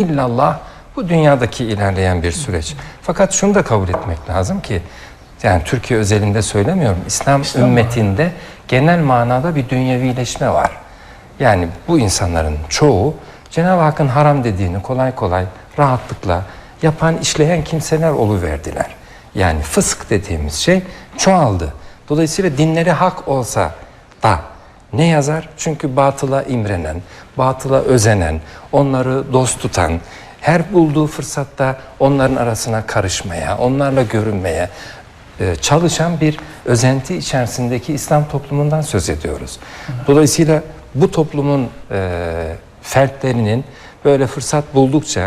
illallah bu dünyadaki ilerleyen bir süreç. Fakat şunu da kabul etmek lazım ki yani Türkiye özelinde söylemiyorum. İslam ümmetinde genel manada bir dünyevileşme var. Yani bu insanların çoğu Cenab-ı Hakk'ın haram dediğini kolay kolay rahatlıkla yapan, işleyen kimseler oluverdiler. Yani fısk dediğimiz şey çoğaldı. Dolayısıyla dinleri hak olsa da ne yazar? Çünkü batıla imrenen, batıla özenen, onları dost tutan, her bulduğu fırsatta onların arasına karışmaya, onlarla görünmeye e, çalışan bir özenti içerisindeki İslam toplumundan söz ediyoruz. Dolayısıyla bu toplumun e, fertlerinin böyle fırsat buldukça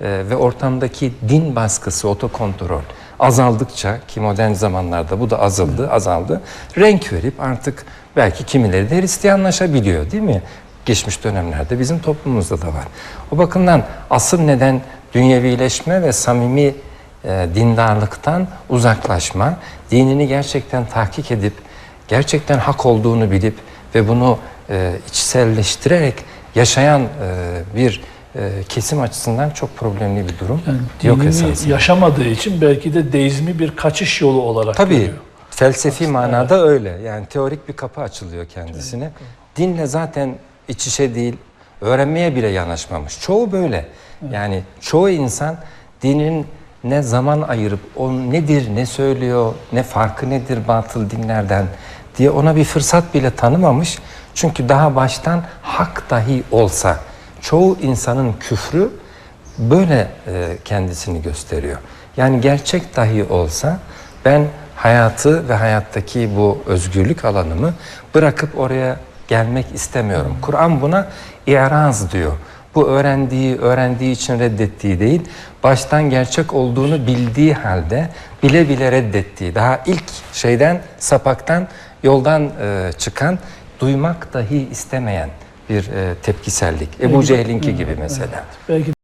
e, ve ortamdaki din baskısı, otokontrol azaldıkça ki modern zamanlarda bu da azaldı, azaldı. Renk verip artık belki kimileri de Hristiyanlaşabiliyor değil mi? Geçmiş dönemlerde bizim toplumumuzda da var. O bakımdan asıl neden dünyevileşme ve samimi e, dindarlıktan uzaklaşma, dinini gerçekten tahkik edip, gerçekten hak olduğunu bilip ve bunu e, içselleştirerek yaşayan e, bir e, kesim açısından çok problemli bir durum. Yani Yok esasında. yaşamadığı için belki de deizmi bir kaçış yolu olarak Tabii görüyor. Felsefi manada öyle. Yani teorik bir kapı açılıyor kendisine. Dinle zaten iç içe değil, öğrenmeye bile yanaşmamış. Çoğu böyle. Yani çoğu insan dinin ne zaman ayırıp o nedir, ne söylüyor, ne farkı nedir batıl dinlerden diye ona bir fırsat bile tanımamış. Çünkü daha baştan hak dahi olsa çoğu insanın küfrü böyle e, kendisini gösteriyor. Yani gerçek dahi olsa ben hayatı ve hayattaki bu özgürlük alanımı bırakıp oraya gelmek istemiyorum. Kur'an buna i'raz diyor. Bu öğrendiği, öğrendiği için reddettiği değil, baştan gerçek olduğunu bildiği halde bile bile reddettiği, daha ilk şeyden, sapaktan, yoldan e, çıkan, duymak dahi istemeyen bir e, tepkisellik. Ebu Cehil'inki gibi mesela. Belki